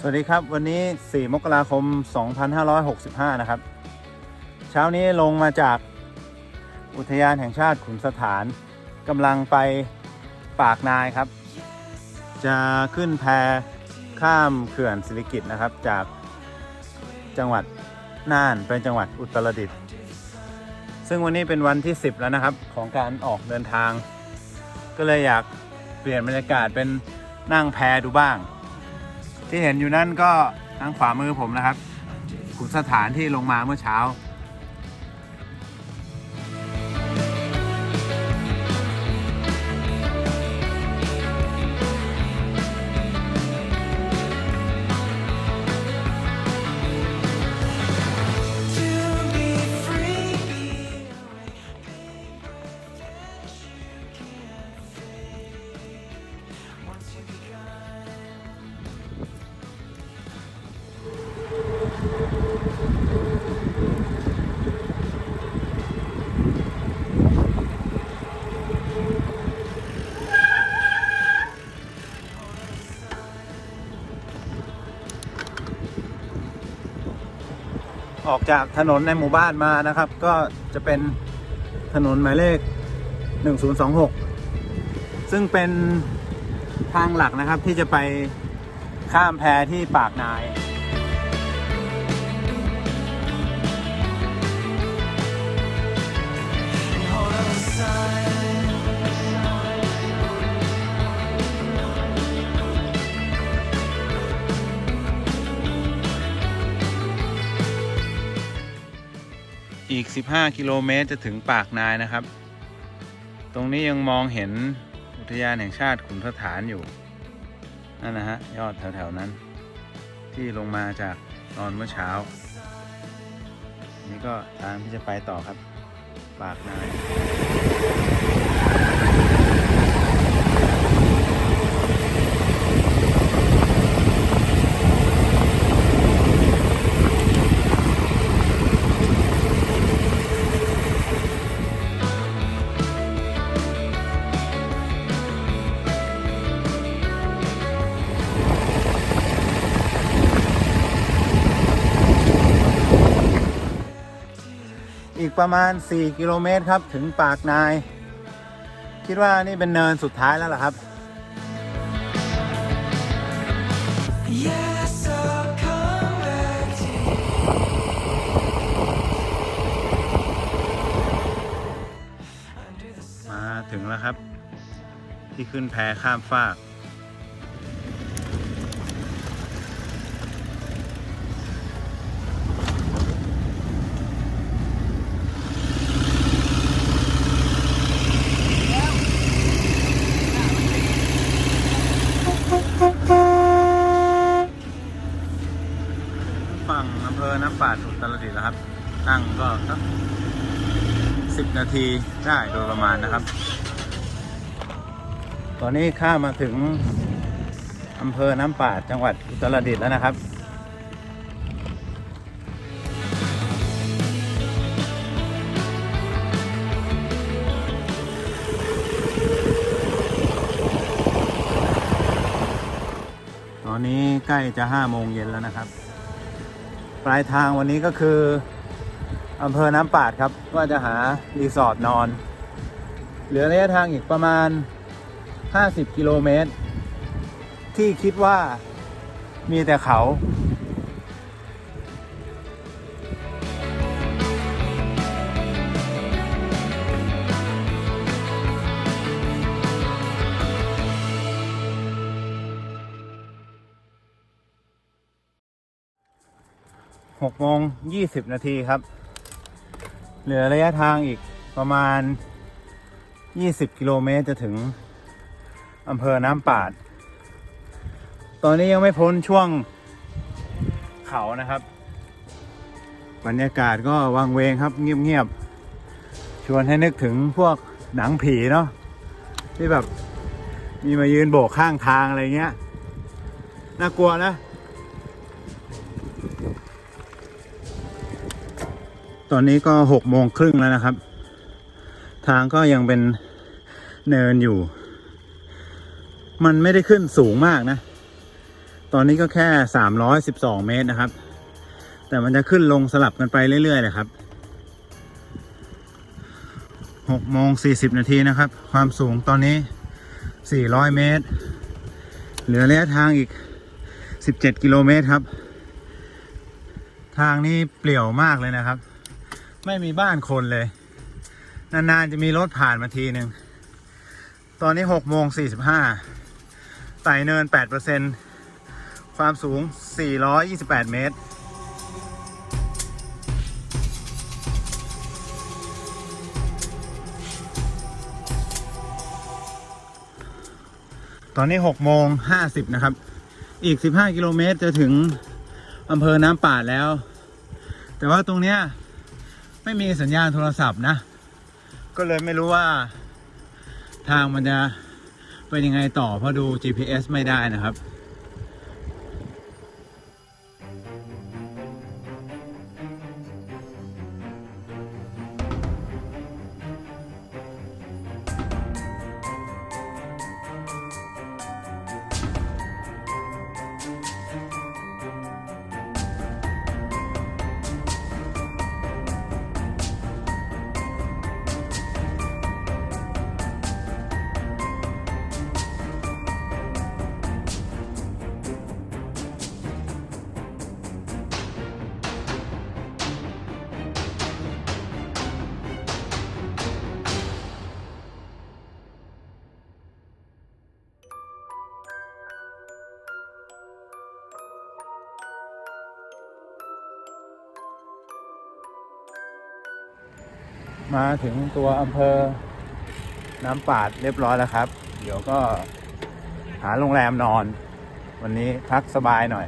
สวัสดีครับ วันนี้ 4 มกราคม 2565 นะครับ เช้านี้ลงมาจากอุทยานแห่งชาติขุนสถานกำลังไปปากนายครับ จะขึ้นแพข้ามเขื่อนสิริกิตนะครับ จากจังหวัดน่านไปจังหวัดอุตรดิตถ์ซึ่งวันนี้เป็นวันที่ 10 แล้วนะครับ ของการออกเดินทาง ก็เลยอยากเปลี่ยนบรรยากาศเป็นนั่งแพดูบ้าง ที่เห็นอยู่นั่นก็ทางขวามือผมนะครับ ขุมสถานที่ลงมาเมื่อเช้า ออกจากถนนในหมู่บ้านมานะครับ ก็จะเป็นถนนหมายเลข 1026 ซึ่งเป็นทางหลักนะครับที่จะไปข้ามแพที่ปากนาย อีก 15 กิโลเมตรจะถึงปากนายนะครับ ตรงนี้ยังมองเห็นอุทยานแห่งชาติขุนสถานอยู่ นั่นนะฮะ ยอดแถวๆนั้น ที่ลงมาจากตอนเมื่อเช้า นี่ก็ทางที่จะไปต่อครับ ปากนาย อีกประมาณ 4 กิโลเมตรครับ ถึงปากนาย คิดว่านี่เป็นเนินสุดท้ายแล้วล่ะครับ Yes, I'll come back to you. Under the sun. มาถึงแล้วครับ ที่ขึ้นแพข้ามฟาก ฝั่งอำเภอน้ำป่าดอุ ครับ นั่งก็สักสิบนาทีได้โดยประมาณนะครับ ตอนนี้ข้ามาถึงอำเภอน้ำป่าดจังหวัดอุตรดิตถ์แล้วนะครับตอนนี้ใกล้จะห้าโมงเย็นแล้วนะครับ ปลายทางวันนี้ก็คืออำเภอน้ำปาดครับ ว่าจะหารีสอร์ทนอน เหลือระยะทางอีกประมาณ 50 กิโลเมตร ที่คิดว่ามีแต่เขา 6โมง20 นาทีครับ เหลือระยะทางอีกประมาณ 20 กิโลเมตรจะถึงอำเภอน้ำปาด ตอนนี้ยังไม่พ้นช่วงเขานะครับ บรรยากาศก็วังเวงครับเงียบๆ ชวนให้นึกถึงพวกหนังผีเนาะที่แบบมีมายืนโบกข้างทางอะไรเงี้ย น่ากลัวนะ ตอนนี้ก็หกโมงครึ่งแล้วนะครับ ทางก็ยังเป็นเนินอยู่ มันไม่ได้ขึ้นสูงมากนะ ตอนนี้ก็แค่312เมตรนะครับ แต่มันจะขึ้นลงสลับกันไปเรื่อยๆเลยครับ6โมง40นาทีนะครับ ความสูงตอนนี้400เมตร เหลือระยะทางอีก17กิโลเมตรครับ ทางนี้เปลี่ยวมากเลยนะครับ ไม่มีบ้านคนเลย นาน ๆ จะมีรถผ่านมาทีหนึ่ง ตอนนี้6โมง45ไต่เนิน8%ความสูง428เมตรตอนนี้6โมง50 นะครับ อีก 15 กิโลเมตรจะถึงอำเภอน้ำป่าแล้ว แต่ว่าตรงเนี้ย ไม่มีสัญญาณโทรศัพท์นะ ก็เลยไม่รู้ว่า ทางมันจะเป็นยังไงต่อเพราะดู GPS ไม่ได้นะครับ มาถึงตัวอำเภอ น้ำปาดเรียบร้อยแล้วครับ เดี๋ยวก็หาโรงแรมนอน วันนี้พักสบายหน่อย